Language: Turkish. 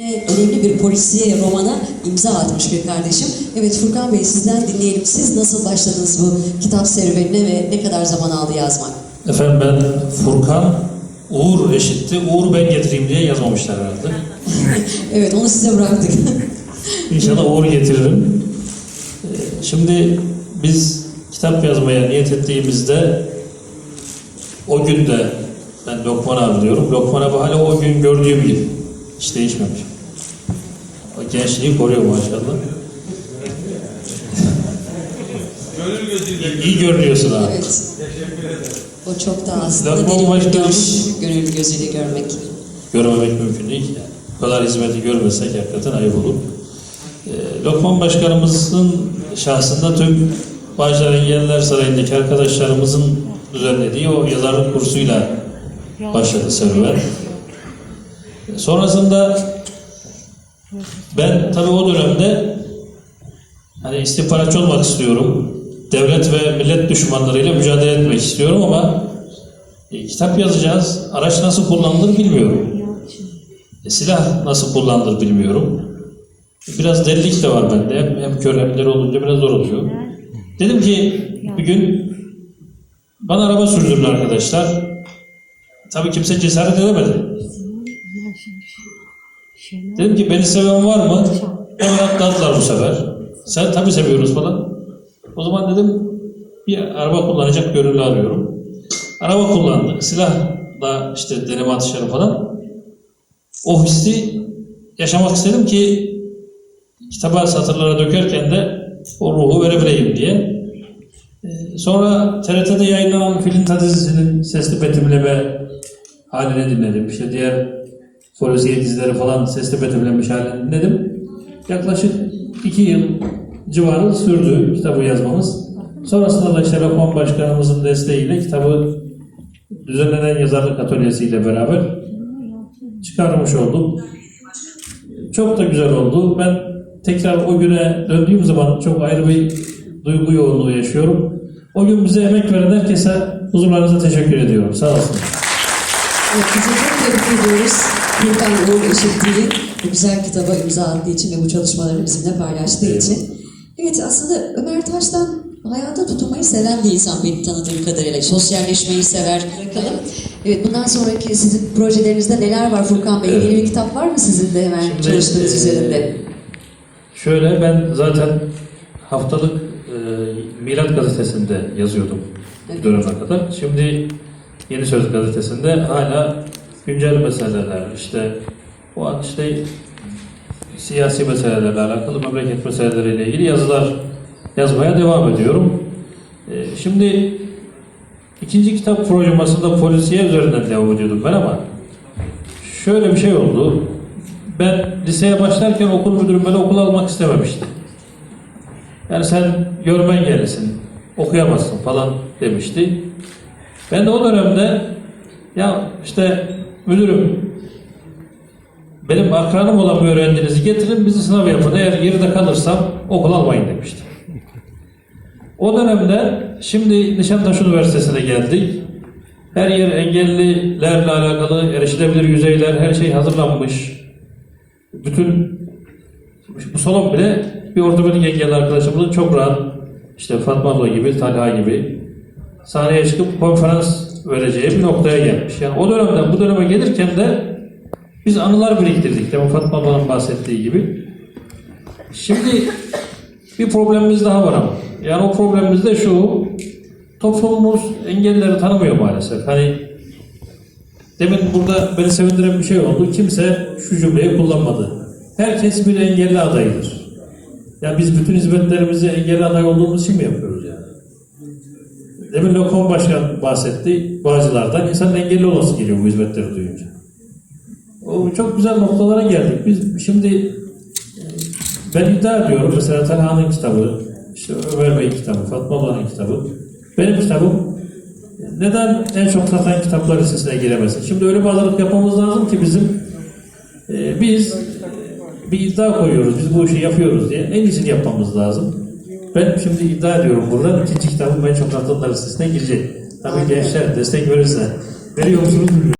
Önemli bir polisiye romana imza atmış bir kardeşim. Evet Furkan Bey sizden dinleyelim. Siz nasıl başladınız bu kitap serüvenine ve ne kadar zaman aldı yazmak? Efendim ben Furkan, Uğur eşitti, Uğur ben getireyim diye yazmamışlar herhalde. Evet onu size bıraktık. İnşallah Uğur getiririm. Ee, Şimdi biz kitap yazmaya niyet ettiğimizde o gün de ben Lokman abi diyorum. Lokman abi hala o gün gördüğüm gibi. Hiç değişmemiş. O gençliği koruyor maşallah. İyi, iyi görünüyorsun abi. evet. O çok da aslında derin bir görüş, gönül gözüyle görmek. görmemek mümkün değil ki. Yani. Bu kadar hizmeti görmesek hakikaten ayıp olur. Ee, Lokman Başkanımızın şahsında tüm Bağcılar Engelliler Sarayı'ndaki arkadaşlarımızın düzenlediği o yazarlık kursuyla başladı serüven. Sonrasında ben tabii o dönemde hani istihbaratçı olmak istiyorum. Devlet ve millet düşmanlarıyla mücadele etmek istiyorum ama e, kitap yazacağız. Araç nasıl kullanılır bilmiyorum. E, silah nasıl kullanılır bilmiyorum. Biraz delilik de var bende. Hem, hem kör hem deli olunca biraz zor oluyor. Dedim ki bir gün bana araba sürdürün arkadaşlar. Tabii kimse cesaret edemedi. Dedim ki beni seven var mı? Hemen atladılar bu sefer. Sen tabii seviyoruz falan. O zaman dedim bir araba kullanacak gönüllü arıyorum. Araba kullandı. Silah da işte deneme atışları falan. O hissi yaşamak istedim ki kitaba satırlara dökerken de o ruhu verebileyim diye. Ee, Sonra TRT'de yayınlanan Filinta dizisinin sesli betimleme halini dinledim. İşte diğer polisiye dizileri falan sesli betimlenmiş halini dinledim. Yaklaşık iki yıl civarı sürdü kitabı yazmamız. Sonrasında da işte Lokman Başkanımızın desteğiyle kitabı düzenlenen yazarlık atölyesiyle beraber çıkarmış olduk. Çok da güzel oldu. Ben tekrar o güne döndüğüm zaman çok ayrı bir duygu yoğunluğu yaşıyorum. O gün bize emek veren herkese huzurlarınıza teşekkür ediyorum. Sağ olsun. Evet, tebrik ediyoruz. Furkan Uğur Eşitliği bu güzel kitaba imza attığı için ve bu çalışmaları bizimle paylaştığı için. Evet aslında Ömer Taş'tan hayata tutunmayı seven bir insan benim tanıdığım kadarıyla. Sosyalleşmeyi sever. Bakalım. Evet bundan sonraki sizin projelerinizde neler var Furkan Bey? Evet. Yeni bir kitap var mı sizin de hemen Şimdi, çalıştığınız e, üzerinde? Şöyle ben zaten haftalık e, Milat gazetesinde yazıyordum Evet. bir döneme kadar. Şimdi Yeni Söz gazetesinde hala güncel meseleler işte o an işte siyasi meselelerle alakalı memleket meseleleriyle ilgili yazılar yazmaya devam ediyorum. E, şimdi ikinci kitap projem aslında polisiye üzerinden devam ediyordum ben ama şöyle bir şey oldu. Ben liseye başlarken okul müdürüm beni okula almak istememişti. Yani sen görmen gelirsin, okuyamazsın falan demişti. Ben de o dönemde ya işte müdürüm benim akranım olan bir öğrencinizi getirin bizi sınav yapın. Eğer geride kalırsam okul almayın demişti. O dönemde şimdi Nişantaşı Üniversitesi'ne geldik. Her yer engellilerle alakalı erişilebilir yüzeyler, her şey hazırlanmış. Bütün bu salon bile bir ortopedik engelli arkadaşımızın çok rahat işte Fatma abla gibi, Talha gibi sahneye çıkıp konferans vereceği bir noktaya gelmiş. Yani o dönemden bu döneme gelirken de biz anılar biriktirdik. Demin Fatma ablanın bahsettiği gibi. Şimdi bir problemimiz daha var ama. Yani o problemimiz de şu. Toplumumuz engellileri tanımıyor maalesef. Hani demin burada beni sevindiren bir şey oldu. Kimse şu cümleyi kullanmadı. Herkes bir engelli adayıdır. Ya biz bütün hizmetlerimizi engelli aday olduğumuz için mi yapıyoruz yani? Demin Lokman Başkan bahsetti. Bağcılardan insanın engelli olası geliyor bu hizmetleri duyunca. O çok güzel noktalara geldik. Biz şimdi ben iddia ediyorum mesela Talha'nın kitabı, işte Ömer Bey'in kitabı, Fatma Abla'nın kitabı, benim kitabım neden en çok satan kitaplar listesine giremesin? Şimdi öyle bir hazırlık yapmamız lazım ki bizim e, biz e, bir iddia koyuyoruz, biz bu işi yapıyoruz diye en iyisini yapmamız lazım. Ben şimdi iddia ediyorum buradan ikinci kitabım en çok satılanlar listesine girecek. Tabii gençler destek verirse. Veriyor musunuz bilmiyorum.